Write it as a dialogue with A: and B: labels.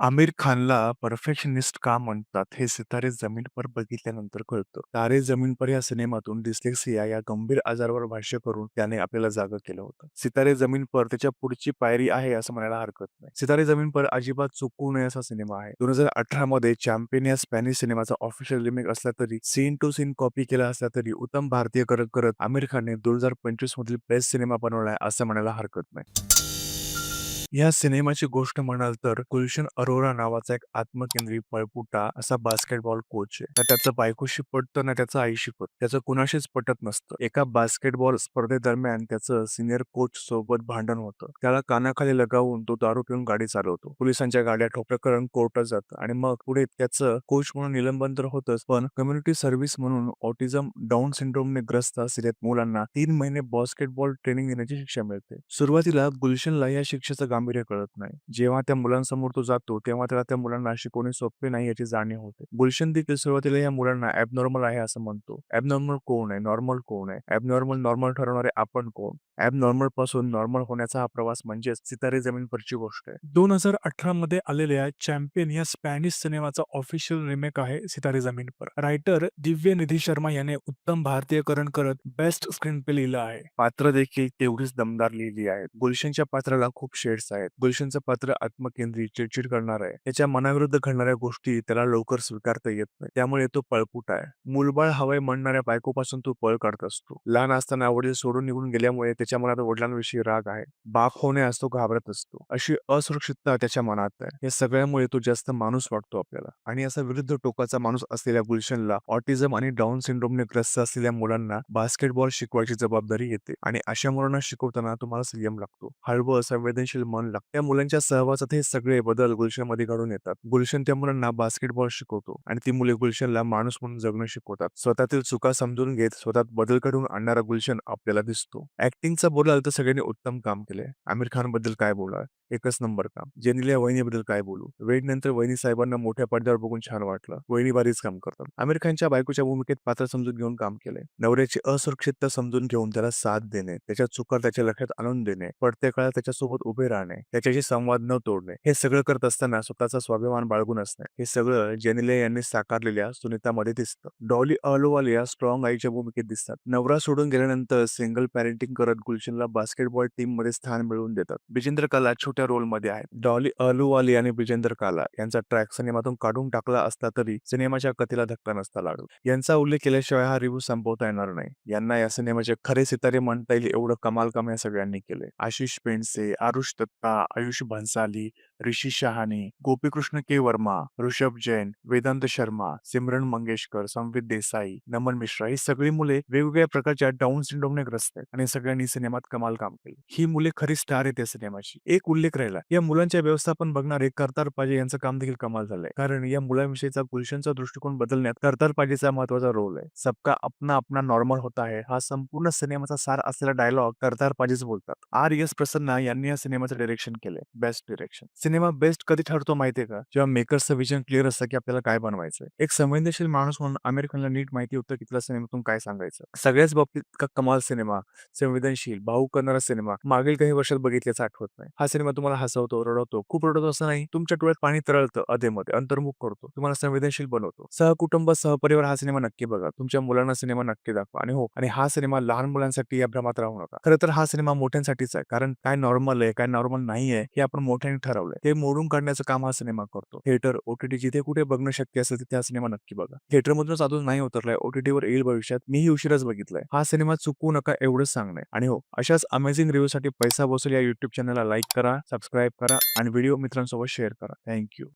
A: आमिर खानला परफेक्शनिस्ट का म्हणतात हे सितारे जमीन पर बघितल्यानंतर कळतं. तारे जमीन पर या सिनेमातून डिस्लेक्सिया या गंभीर आजारावर भाष्य करून त्याने आपल्याला जागं केलं होतं. सितारे जमीन पर त्याच्या पुढची पायरी आहे असं म्हणायला हरकत नाही. सितारे जमीन पर अजिबात चुकू नये असा सिनेमा आहे. दोन हजार अठरा मध्ये चॅम्पियन या स्पॅनिश सिनेमाचा ऑफिशियल रिमेक असला तरी सीन टू सीन कॉपी केला असला तरी उत्तम भारतीय करत करत आमिर खानने दोन हजार पंचवीस मधील बेस्ट सिनेमा बनवलाय असं म्हणायला हरकत नाही. या सिनेमाची गोष्ट म्हणाल तर गुलशन अरोरा नावाचा एक आत्मकेंद्री पळपुटा असा बास्केटबॉल कोच आहे. ना त्याचं बायकोशी पटतं ना त्याचं आईशी पटतं. त्याचं कुणाशीच पटत नसतं. एका बास्केटबॉल स्पर्धेदरम्यान त्याचं सिनियर कोच सोबत भांडण होतं. त्याला कानाखाली लगावून तो दारू पिऊन गाडी चालवतो. पोलिसांच्या गाड्या ठोक कोर्टात जातं आणि मग पुढे त्याचं कोच म्हणून निलंबन तर होतच पण कम्युनिटी सर्व्हिस म्हणून ऑटिझम डाऊन सिंड्रोमने ग्रस्त असलेल्या मुलांना तीन महिने बास्केटबॉल ट्रेनिंग देण्याची शिक्षा मिळते. सुरुवातीला गुलशनला या शिक्षेचं गांभीर्य कळत नाही. जेव्हा त्या मुलांसमोर तो जातो तेव्हा त्याला त्या मुलांना शिकवणे सोपे नाही याची जाणीव होते. गुलशन देखील सुरुवातीला या मुलांना ॲबनॉर्मल आहे असं म्हणतो. ॲबनॉर्मल कोण आहे? नॉर्मल कोण आहे? ॲबनॉर्मल नॉर्मल ठरवणारे आपण कोण? ॲबनॉर्मलपासून नॉर्मल होण्याचा हा प्रवास म्हणजेच सितारे जमीन परची गोष्ट आहे. दोन हजार अठरा मध्ये आलेल्या चॅम्पियन या स्पॅनिश सिनेमाचा ऑफिशियल रिमेक आहे सितारे जमीन पर. रायटर दिव्य निधी शर्मा याने उत्तम भारतीयकरण करत बेस्ट स्क्रीन प्ले लिहिलं आहे. पात्र देखील तेवढीच दमदार लिहिली आहेत. गुलशनच्या पात्राला खूप शेड्स आहेत. गुलशनचं पात्र आत्मकेंद्री, चिडचिड करणार आहे. त्याच्या मनाविरुद्ध घडणाऱ्या गोष्टी त्याला लवकर स्वीकारता येत नाही. त्यामुळे तो पळपुट आहे. मुलबाळ हवंय म्हणणाऱ्या बायकोपासून तो पळ काढत असतो. लहान असताना वडील सोडून निघून गेल्यामुळे त्याच्या मनात वडिलांविषयी राग आहे. बाप होण्यास तो घाबरत असतो. अशी असुरक्षितता त्याच्या मनात आहे. या सगळ्यामुळे तो जास्त माणूस वाटतो आपल्याला आणि असा विरुद्ध टोकाचा माणूस असलेल्या गुलशनला ऑटिझम आणि डाऊन सिंड्रोमने ग्रस्त असलेल्या मुलांना बास्केटबॉल शिकवायची जबाबदारी येते आणि अशा मुलांना शिकवताना तुम्हाला संयम लागतो. हळवं संवेदनशील मन लागतं. त्या मुलांच्या सहवासात हे सगळे बदल गुलशनमध्ये घडून येतात. गुलशन त्या मुलांना बास्केटबॉल शिकवतो आणि ती मुले गुलशनला माणूस म्हणून जगणं शिकवतात. स्वतःतील चुका समजून घेत स्वतःत बदल घडवून आणणारा गुलशन आपल्याला दिसतो. ऍक्टिंगचा बोलाल तर सगळ्यांनी उत्तम काम केले आमिर खानबद्दल काय बोलाल? एकच नंबर काम. जेनेलिया वहिनीबद्दल काय बोलू? वेडनंतर वहिनी साहेबांना मोठ्या पडद्यावर बघून छान वाटलं. वहिनी बारीच काम करतात. आमिर खानच्या बायकोच्या भूमिकेत पात्र समजून घेऊन काम केले नवऱ्याची असुरक्षितता समजून घेऊन त्याला साथ देणे, त्याच्या चुका त्याच्या लक्षात आणून देणे, पडत्या काळात त्याच्यासोबत उभे राहणे, त्याच्याशी संवाद न तोडणे, हे सगळं करत असताना स्वतःचा स्वाभिमान बाळगून असणे, हे सगळं जेनेलिया यांनी साकारलेल्या सुनीतामध्ये दिसतं. डॉली अहलुवालिया या स्ट्रॉंग आईच्या भूमिकेत दिसतात. नवरा सोडून गेल्यानंतर सिंगल पॅरेंटिंग करत गुलशनला बास्केटबॉल टीममध्ये स्थान मिळवून देतात. बिजेंद्र काला छोट्या रोलमध्ये आहेत. डॉली अहलुवालिया आणि विजेंद्र काला यांचा ट्रॅक सिनेमातून काढून टाकला असला तरी सिनेमाच्या कथेला धक्का नसता लागला. यांचा उल्लेख केल्याशिवाय हा रिव्ह्यू संपवता येणार नाही. यांना या सिनेमाचे खरे सितारे म्हणता येईल एवढं कमाल काम या सगळ्यांनी केले आशिष पेंडसे, आरुष दत्ता, आयुष भन्साली, ऋषी शहाणे, गोपीकृष्ण के वर्मा, ऋषभ जैन, वेदांत शर्मा, सिमरन मंगेशकर, संवित देसाई, नमन मिश्रा ही सगळी मुले वेगवेगळ्या प्रकारच्या डाऊन सिंड्रोमने ग्रस्त आहेत आणि सगळ्यांनी सिनेमात कमाल काम केलं. ही मुले खरी स्टार आहेत या सिनेमाची. एक उल्लेख राहिला या मुलांच्या व्यवस्थापन बघणारे करतार पाजे यांचं काम देखील कमाल झालंय. कारण या मुलांविषयीचा गुलशनचा दृष्टिकोन बदलण्यात करतार पाजेचा महत्त्वाचा रोल आहे. सबका अपना अपना नॉर्मल होता है हा संपूर्ण सिनेमाचा सार असलेला डायलॉग करतार पाजेच बोलतात. आर एस प्रसन्ना यांनी या सिनेमाचं डिरेक्शन केलंय. Best direction. सिनेमा बेस्ट कधी ठरतो माहितीये का? जेव्हा मेकर्सचं विजन क्लिअर असतं की आपल्याला काय बनवायचं एक संवेदनशील माणूस म्हणून आमिर खानला नीट माहिती होतं की त्याला सिनेमातून काय सांगायचं. सगळ्याच बाबतीत का कमाल सिनेमा, संवेदनशील, भावुक करणारा सिनेमा मागील काही वर्षात बघितल्याचं आठवत नाही. हा सिनेमा तुम्हाला हसवतो, रडवतो, खूप रडवतो असं नाही. तुमच्या डोळ्यात पाणी तरळतं अधेमध्ये, अंतर्मुख करतो, तुम्हाला संवेदनशील बनवतो. सहकुटुंब, सहपरिवार हा सिनेमा नक्की बघा. तुमच्या मुलांना सिनेमा नक्की दाखवा आणि हो आणि हा सिनेमा लहान मुलांसाठी या भ्रमात राहू नका. खरं तर हा सिनेमा मोठ्यांसाठीच आहे. कारण काय नॉर्मल आहे, काय नॉर्मल नाहीये हे आपण मोठ्याने ठरवलंय. ते मोडून काढण्याचं काम हा सिनेमा करतो. थिएटर, ओटीटी जिथे कुठे बघणं शक्य असेल तिथे हा सिनेमा नक्की बघा. थिएटरमधूनच अजून नाही उतरलाय, ओटीटीवर येईल भविष्यात. मीही उशिराच बघितलाय. हा सिनेमा चुकू नका एवढंच सांगणं आणि हो अशाच अमेझिंग रिव्ह्यू साठी पैसा वसूल या युट्यूब चॅनलला लाईक करा, सबस्क्राईब करा आणि व्हिडिओ मित्रांसोबत शेअर करा. थँक्यू